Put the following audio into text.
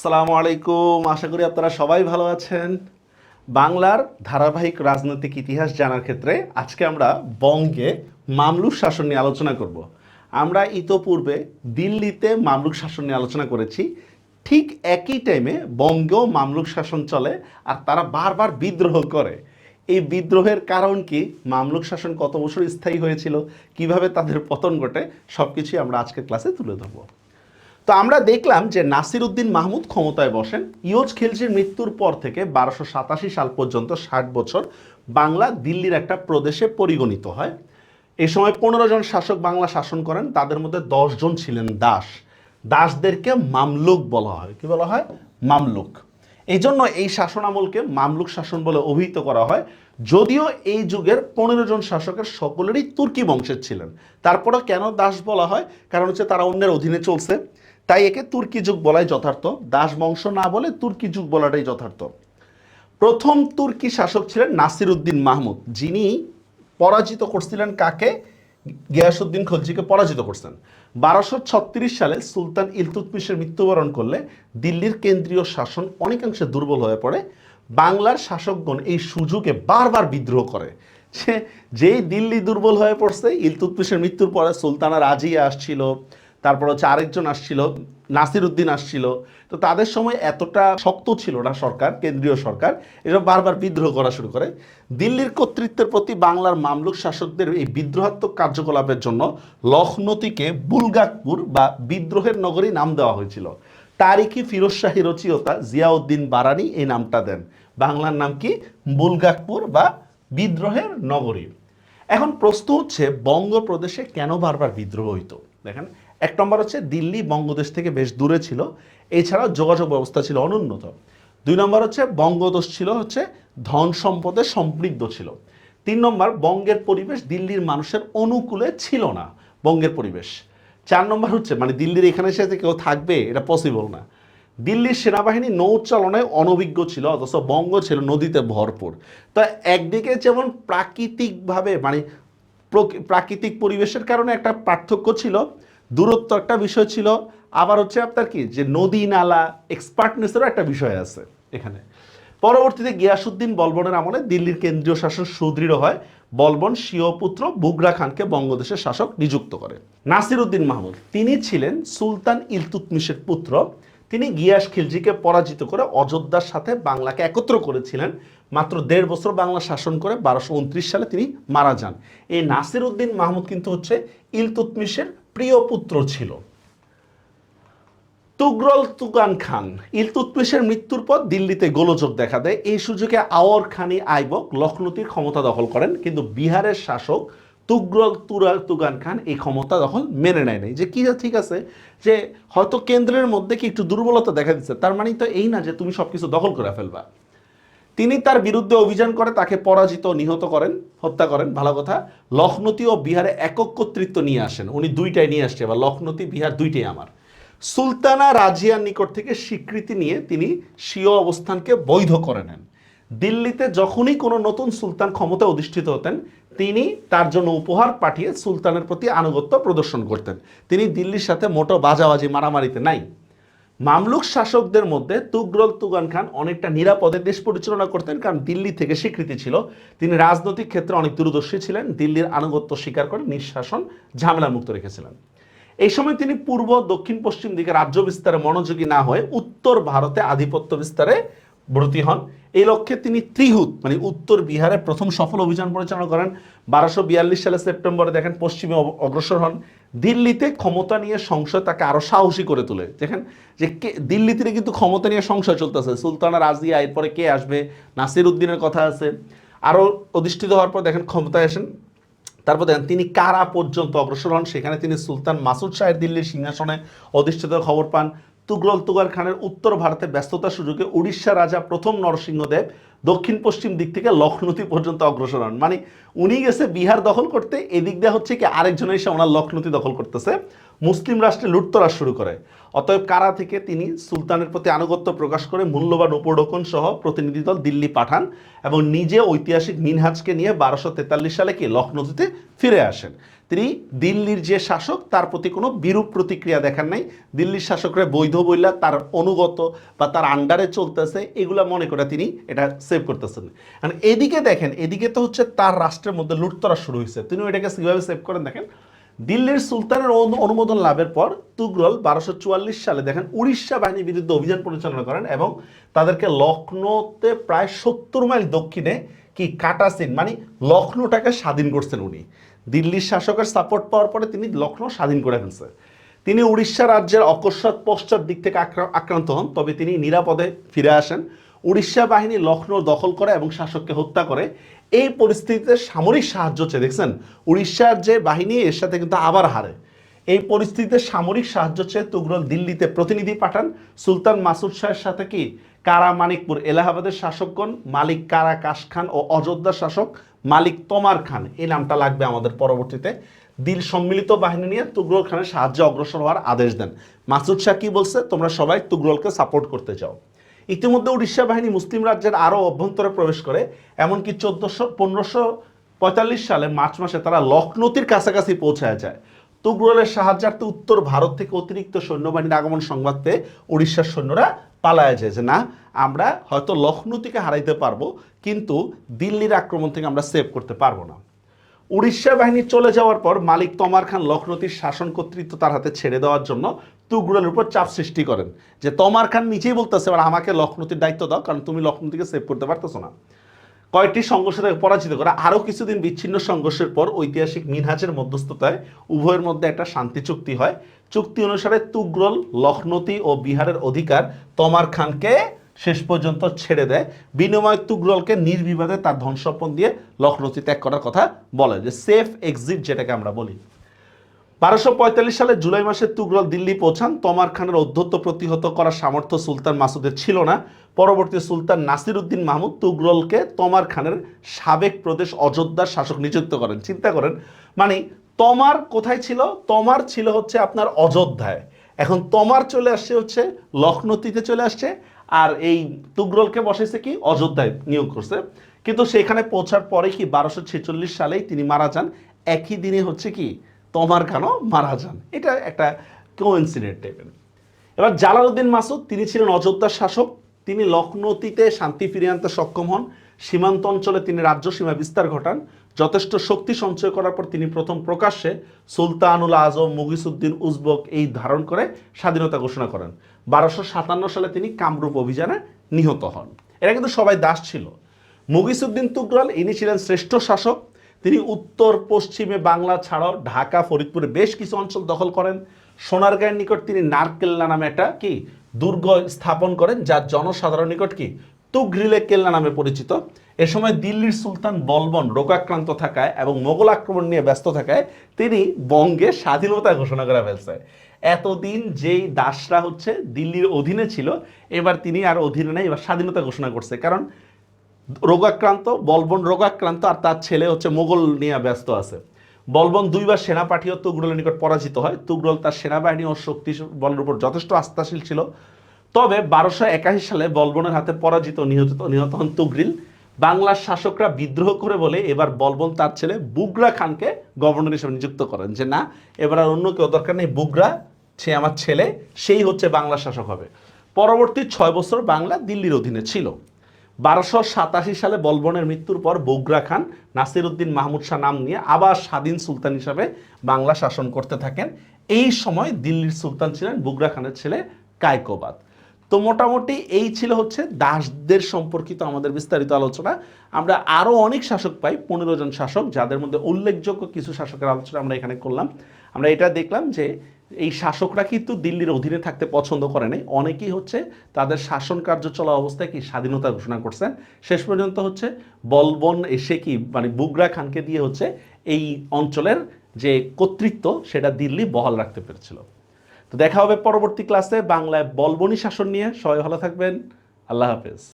আসসালামু আলাইকুম। আশা করি আপনারা সবাই ভালো আছেন। বাংলার ধারাবাহিক রাজনৈতিক ইতিহাস জানার ক্ষেত্রে আজকে আমরা বঙ্গে মামলুক শাসন নিয়ে আলোচনা করব। আমরা ইতোপূর্বে দিল্লিতে মামলুক শাসন নিয়ে আলোচনা করেছি। ঠিক একই টাইমে বঙ্গেও মামলুক শাসন চলে আর তারা বারবার বিদ্রোহ করে। এই বিদ্রোহের কারণ কি? মামলুক শাসন কত বছর স্থায়ী হয়েছিল? কীভাবে তাদের পতন ঘটে? সব কিছুই আমরা আজকের ক্লাসে তুলে ধরবো। তো আমরা দেখলাম যে নাসির উদ্দিন মাহমুদ ক্ষমতায় বসেন। ইয়োজ খিলজির মৃত্যুর পর থেকে বারোশো সাতাশি সাল পর্যন্ত ষাট বছর বাংলা দিল্লির একটা প্রদেশে পরিগণিত হয়। এ সময় পনেরো জন শাসক বাংলা শাসন করেন, তাদের মধ্যে জন ছিলেন দাস। দাসদেরকে মামলুক বলা হয়। কি বলা হয়? মামলুক। এই জন্য এই শাসন আমলকে মামলুক শাসন বলে অভিহিত করা হয়। যদিও এই যুগের পনেরো জন শাসকের সকলেরই তুর্কি বংশের ছিলেন। তারপরেও কেন দাস বলা হয়? কারণ হচ্ছে তারা অন্যের অধীনে চলছে। তাই একে তুর্কি যুগ বলাই যথার্থ। দাস বংশ না বলে তুর্কি যুগ বলাটাই যথার্থ। প্রথম তুর্কি শাসক ছিলেন নাসির উদ্দিন মাহমুদ। যিনি পরাজিত করছিলেন কাকে? গিয়াসুদ্দিন খলজিকে পরাজিত করছেন। বারোশো ছত্রিশ সালে সুলতান ইলতুতমিশের মৃত্যুবরণ করলে দিল্লির কেন্দ্রীয় শাসন অনেকাংশে দুর্বল হয়ে পড়ে। বাংলার শাসকগণ এই সুযোগে বারবার বিদ্রোহ করে। যে যেই দিল্লি দুর্বল হয়ে পড়ছে ইলতুতমিশের মৃত্যুর পরে সুলতানা রাজিয়া আসছিল। তারপর হচ্ছে আরেকজন আসছিল নাসির উদ্দিন আসছিল। তো তাদের সময় এতটা শক্ত ছিল না সরকার, কেন্দ্রীয় সরকার, এসব বারবার বিদ্রোহ করা শুরু করে। দিল্লির কর্তৃত্বের প্রতি বাংলার মামলুক শাসকদের এই বিদ্রোহাত্মক কার্যকলাপের জন্য লখনৌতিকে বুলগাকপুর বা বিদ্রোহের নগরী নাম দেওয়া হয়েছিল। তারিখি ফিরোজ শাহী রচিয়তা জিয়াউদ্দিন বারানি এই নামটা দেন। বাংলার নাম কি? বুলগাকপুর বা বিদ্রোহের নগরী। এখন প্রশ্ন হচ্ছে, বঙ্গপ্রদেশে কেন বারবার বিদ্রোহ হইতো? দেখেন এক নম্বর হচ্ছে দিল্লি বঙ্গদেশ থেকে বেশ দূরে ছিল। এছাড়াও যোগাযোগ ব্যবস্থা ছিল অনুন্নত। দুই নম্বর হচ্ছে বঙ্গদেশ ছিল হচ্ছে ধন সম্পদে সমৃদ্ধ ছিল। তিন নম্বর, বঙ্গের পরিবেশ দিল্লির মানুষের অনুকূলে ছিল না, বঙ্গের পরিবেশ। চার নম্বর হচ্ছে মানে দিল্লির এখানে এসে কেউ থাকবে, এটা পসিবল না। দিল্লির সেনাবাহিনী নৌচালনায় অনভিজ্ঞ ছিল, অথচ বঙ্গ ছিল নদীতে ভরপুর। তো একদিকে যেমন প্রাকৃতিকভাবে মানে প্রক- প্রাকৃতিক পরিবেশের কারণে একটা পার্থক্য ছিল দূরত্ব একটা বিষয় ছিল, আবার হচ্ছে আপনার কি, যে নদী নালা এক্সপার্টনেসেরও একটা বিষয় আছে এখানে। পরবর্তীতে গিয়াসুদ্দিন বলবনের আমলে দিল্লির কেন্দ্রীয় শাসন সুদৃঢ় হয়, বলবন স্বীয় পুত্র বুগরা খানকে বঙ্গদেশের শাসক নিযুক্ত করে। নাসির উদ্দিন মাহমুদ, তিনি ছিলেন সুলতান ইলতুতমিশের পুত্র। তিনি গিয়াস খিলজিকে পরাজিত করে অযোধ্যার সাথে বাংলাকে একত্র করেছিলেন। মাত্র দেড় বছর বাংলা শাসন করে বারোশো সালে তিনি মারা যান। এই নাসির উদ্দিন মাহমুদ কিন্তু হচ্ছে ইলতুতমিশের প্রিয় পুত্র ছিল। তুগরল তুগান খান ইলতুতমিশের মৃত্যুর পর দিল্লিতে গোলযোগ দেখা দেয়। এই সুযোগে আওয়ার খানি আইবক লখনৌতির ক্ষমতা দখল করেন, কিন্তু বিহারের শাসক তুগরল তুরাল তুগান খান এই ক্ষমতা দখল মেনে নেয় নাই। যে কি ঠিক আছে, যে হয়তো কেন্দ্রের মধ্যে কি একটু দুর্বলতা দেখা দিচ্ছে, তার মানে তো এই না যে তুমি সবকিছু দখল করে ফেলবা। তিনি তার বিরুদ্ধে অভিযান করে, তাকে পরাজিত, নিহত করেন, হত্যা করেন। ভালো কথা, লখনৌতি ও বিহারে একক কর্তৃত্ব নিয়ে আসেন। উনি দুইটাই নিয়ে আসছে বা লখনৌতি, বিহার দুইটাই আমার। সুলতানা রাজিয়ার নিকট থেকে স্বীকৃতি নিয়ে তিনি স্বীয় অবস্থানকে বৈধ করে নেন। দিল্লিতে যখনই কোনো নতুন সুলতান ক্ষমতায় অধিষ্ঠিত হতেন, তিনি তার জন্য উপহার পাঠিয়ে সুলতানের প্রতি আনুগত্য প্রদর্শন করতেন। তিনি দিল্লির সাথে মোটো বাজাবাজি, মারামারিতে নাই। মামলুক শাসকদের মধ্যে তুগরল তুগান খান অনেকটা নিরাপদে দেশ পরিচালনা করতেন, কারণ দিল্লি থেকে স্বীকৃতি ছিল। তিনি রাজনৈতিক ক্ষেত্রে অনেক দূরদর্শী ছিলেন। দিল্লির আনুগত্য স্বীকার করে নিঃশাসন ঝামেলা মুক্ত রেখেছিলেন। এই সময় তিনি পূর্ব, দক্ষিণ, পশ্চিম দিকে রাজ্য বিস্তারে মনোযোগী না হয়ে উত্তর ভারতে আধিপত্য বিস্তারে ব্রতী হন। এই লক্ষ্যে তিনি ত্রিহুত মানে উত্তর বিহারে প্রথম সফল অভিযান পরিচালনা করেন। বারোশো বিয়াল্লিশ সালে সেপ্টেম্বরে দেখেন পশ্চিমে অগ্রসর হন। দিল্লিতে ক্ষমতা নিয়ে সংশয় তাকে আরও সাহসী করে তোলে। দেখেন যে কে দিল্লিতে কিন্তু ক্ষমতা নিয়ে সংশয় চলতেছে। সুলতানা রাজিয়া এরপরে কে আসবে? নাসির উদ্দিনের কথা আছে। আরও অধিষ্ঠিত হওয়ার পর দেখেন ক্ষমতায় আসেন। তারপর দেখেন তিনি কারা পর্যন্ত অগ্রসর হন? সেখানে তিনি সুলতান মাসুদ শাহের দিল্লির সিংহাসনে অধিষ্ঠিত খবর পান। তুগরল তুগার খানের উত্তর ভারতে ব্যস্ততা সুযোগে উড়িষ্যা রাজা প্রথম নরসিংহদেব দক্ষিণ পশ্চিম দিক থেকে লখনৌতি পর্যন্ত অগ্রসর হন। মানে উনি গেছে বিহার দখল করতে, এদিক দিয়ে হচ্ছে কি আরেকজন এসে ওনার লখনৌতি দখল করতেছে। মুসলিম রাষ্ট্রে লুটতরাজ শুরু করে। অতএব কারা থেকে তিনি সুলতানের প্রতি আনুগত্য প্রকাশ করে মূল্যবান উপঢৌকন সহ প্রতিনিধি দল দিল্লি পাঠান এবং নিজে ঐতিহাসিক মিনহাজকে নিয়ে বারোশো তেতাল্লিশ সালে কি লখনৌতে ফিরে আসেন। তিনি দিল্লির যে শাসক, তার প্রতি কোনো বিরূপ প্রতিক্রিয়া দেখান নাই। দিল্লির শাসকরা বৈধ বইলা তার অনুগত বা তার আন্ডারে চলতেছে, এগুলা মনে করে তিনি এটা সেভ করতেছেন। কারণ এদিকে দেখেন, এদিকে তো হচ্ছে তার রাষ্ট্রের মধ্যে লুটতরা শুরু হয়েছে। তিনি এটাকে কীভাবে সেভ করেন দেখেন? দিল্লির সুলতানের অনুমোদন লাভের পর তুগরল বারোশো সালে দেখেন উড়িষ্যা বাহিনীর বিরুদ্ধে অভিযান পরিচালনা করেন এবং তাদেরকে লখনৌতে প্রায় সত্তর মাইল দক্ষিণে কি কাটাসিন মানে লখনৌটাকে স্বাধীন করছেন উনি। দিল্লির শাসকের সাপোর্ট পাওয়ার পরে তিনি লখনৌ স্বাধীন করে ফেলছে তিনি উড়িষ্যা রাজ্যের অকস্মাৎ পশ্চাৎ দিক থেকে আক্রা- আক্রান্ত হন, তবে তিনি নিরাপদে ফিরে আসেন। উড়িষ্যা বাহিনী লখনৌ দখল করে এবং শাসককে হত্যা করে। এই পরিস্থিতিতে সামরিক সাহায্য চেয়ে দেখছেন, উড়িষ্যার যে বাহিনী, এর সাথে কিন্তু আবার হারে। এই পরিস্থিতিতে সামরিক সাহায্য চেয়ে তুগরল দিল্লিতে প্রতিনিধি পাঠান। সুলতান মাসুদ শাহের সাথে কি? কারা মানিকপুর? এলাহাবাদের শাসকগণ, মালিক কারা কাশ খান ও অযোধ্যার শাসক মালিক তোমার খান। এই নামটা লাগবে আমাদের পরবর্তীতে। দিল সম্মিলিত বাহিনী নিয়ে তুগরল খানের সাহায্যে অগ্রসর হওয়ার আদেশ দেন। মাসুদ শাহ কি বলছে? তোমরা সবাই তুগরলকে সাপোর্ট করতে চাও। ইতিমধ্যে উড়িষ্যা বাহিনী মুসলিম রাজ্যের আরও অভ্যন্তরে প্রবেশ করে, এমনকি চোদ্দোশো, পনেরোশো পঁয়তাল্লিশ সালে মার্চ মাসে তারা লখনৌতির কাছাকাছি পৌঁছায় যায়। তুগরলের সাহায্যার্থে উত্তর ভারত থেকে অতিরিক্ত সৈন্যবাহিনীর আগমন সংবাদ পেয়ে উড়িষ্যার সৈন্যরা পালায় যায় যে, না, আমরা হয়তো লখনৌ থেকে হারাইতে পারব, কিন্তু দিল্লির আক্রমণ থেকে আমরা সেভ করতে পারব না। উড়িষ্যা বাহিনী চলে যাওয়ার পর মালিক তমার খান লখনৌতির শাসন কর্তৃত্ব তার হাতে ছেড়ে দেওয়ার জন্য তুগরলের উপর চাপ সৃষ্টি করেন। যে তমার খান নিজেই বলতেছে এবার আমাকে লখনৌতির দায়িত্ব দাও, কারণ তুমি থেকে সেভ করতে পারতেছো না। কয়েকটি সংঘর্ষ থেকে পরাজিত করে আরও কিছুদিন বিচ্ছিন্ন সংঘর্ষের পর ঐতিহাসিক মিনহাজের মধ্যস্থতায় উভয়ের মধ্যে একটা শান্তি চুক্তি হয়। চুক্তি অনুসারে তুগরল লখনৌতি ও বিহারের অধিকার তমার খানকে শেষ পর্যন্ত ছেড়ে দেয়। বিনিময় তুগরলকে নির্বিবাদে তার ধন দিয়ে লখনৌতি ত্যাগ করার কথা বলে, যে সেফ এক্সিট যেটাকে আমরা বলি। বারোশো পঁয়তাল্লিশ সালে জুলাই মাসে তুগরল দিল্লি পৌঁছান। তমার খানের অধ্যত্ত প্রতিহত করার সামর্থ্য সুলতান মাসুদের ছিল না। পরবর্তী সুলতান নাসির উদ্দিন মাহমুদ তুগরলকে তমার খানের সাবেক প্রদেশ অযোধ্যার শাসক নিযুক্ত করেন। চিন্তা করেন মানে তমার কোথায় ছিল? তমার ছিল হচ্ছে আপনার অযোধ্যায়। এখন তমার চলে আসছে হচ্ছে লখনৌতিতে চলে আসছে, আর এই তুগরলকে বসেছে কি? অযোধ্যায় নিয়োগ করছে। কিন্তু সেখানে পৌঁছার পরে কি বারোশো ছেচল্লিশ সালেই তিনি মারা যান? একই দিনে হচ্ছে কি? তমার খানও মারা যান? এটা একটা কোইন্সিডেন্ট টাইপের এবার জালালউদ্দিন মাসুদ, তিনি ছিলেন অযোধ্যার শাসক, তিনি লখনৌতিতে শান্তি ফিরিয়ে আনতে সক্ষম হন। সীমান্ত অঞ্চলে তিনি রাজ্য সীমা বিস্তার ঘটান। যথেষ্ট শক্তি সঞ্চয় করার পর তিনি প্রথম প্রকাশ্যে সুলতানুল আজম, মুগিসুদ্দিন উজবক এই ধারণ করে স্বাধীনতা ঘোষণা করেন। বারোশো সাতান্ন সালে তিনি কামরূপ অভিযানে নিহত হন। এরা কিন্তু সবাই দাস ছিল। মুগিসুদ্দিন তুগরল, ইনি ছিলেন শ্রেষ্ঠ শাসক। তিনি উত্তর পশ্চিমে বাংলা ছাড়াও ঢাকা, ফরিদপুরে বেশ কিছু অঞ্চল দখল করেন। সোনারগাঁয়ের নিকট তিনি নারকেল্লা নামে একটা কি দুর্গ স্থাপন করেন, যার জনসাধারণ নিকট কি তুগরিলে কেল্লা নামে পরিচিত। এ সময় দিল্লির সুলতান বলবন রোগাক্রান্ত থাকায় এবং মোগল আক্রমণ নিয়ে ব্যস্ত থাকায় তিনি বঙ্গে স্বাধীনতা ঘোষণা করে ফেলছে। এতদিন যেই দাসরা হচ্ছে দিল্লির অধীনে ছিল, এবার তিনি আর অধীনে নেই, এবার স্বাধীনতা ঘোষণা করছে। কারণ রোগাক্রান্ত, বলবন রোগাক্রান্ত আর তার ছেলে হচ্ছে মোগল নিয়ে ব্যস্ত আছে। বলবন দুইবার সেনা পাঠিয়ে তুগরলের নিকট পরাজিত হয়। তুগরল তার সেনাবাহিনী ও শক্তি বলের উপর যথেষ্ট আস্থাশীল ছিল। তবে বারোশো একাশি সালে বলবনের হাতে পরাজিত নিহত নিহত হন তুগরিল। বাংলার শাসকরা বিদ্রোহ করে বলে এবার বলবন তার ছেলে বুগরা খানকে গভর্নর হিসেবে নিযুক্ত করেন যে, না, এবার আর অন্য কেউ দরকার নেই, বুগরা, সে আমার ছেলে, সেই হচ্ছে বাংলার শাসক হবে। পরবর্তী ছয় বছর বাংলা দিল্লির অধীনে ছিল। বারোশো সাতাশি সালে বলবনের মৃত্যুর পর বগুড়া খান নাসির উদ্দিন মাহমুদ শাহ নাম নিয়ে আবার স্বাধীন সুলতান হিসাবে বাংলা শাসন করতে থাকেন। এই সময় দিল্লির সুলতান ছিলেন বুগরা খানের ছেলে কায়কোবাদ। তো মোটামুটি এই ছিল হচ্ছে দাসদের সম্পর্কিত আমাদের বিস্তারিত আলোচনা। আমরা আরও অনেক শাসক পাই, পনেরো জন শাসক, যাদের মধ্যে উল্লেখযোগ্য কিছু শাসকের আলোচনা আমরা এখানে করলাম। আমরা এটা দেখলাম যে এই শাসকরা কিন্তু দিল্লির অধীনে থাকতে পছন্দ করে নাই। অনেকেই হচ্ছে তাদের শাসন কার্য চলা অবস্থায় কি স্বাধীনতা ঘোষণা করছেন। শেষ পর্যন্ত হচ্ছে বলবন এসে কি মানে বুগরা খানকে দিয়ে হচ্ছে এই অঞ্চলের যে কর্তৃত্ব, সেটা দিল্লি বহাল রাখতে পেরেছিল। তো দেখা হবে পরবর্তী ক্লাসে বাংলায় বলবনি শাসন নিয়ে সবাই ভালো থাকবেন। আল্লাহ হাফেজ।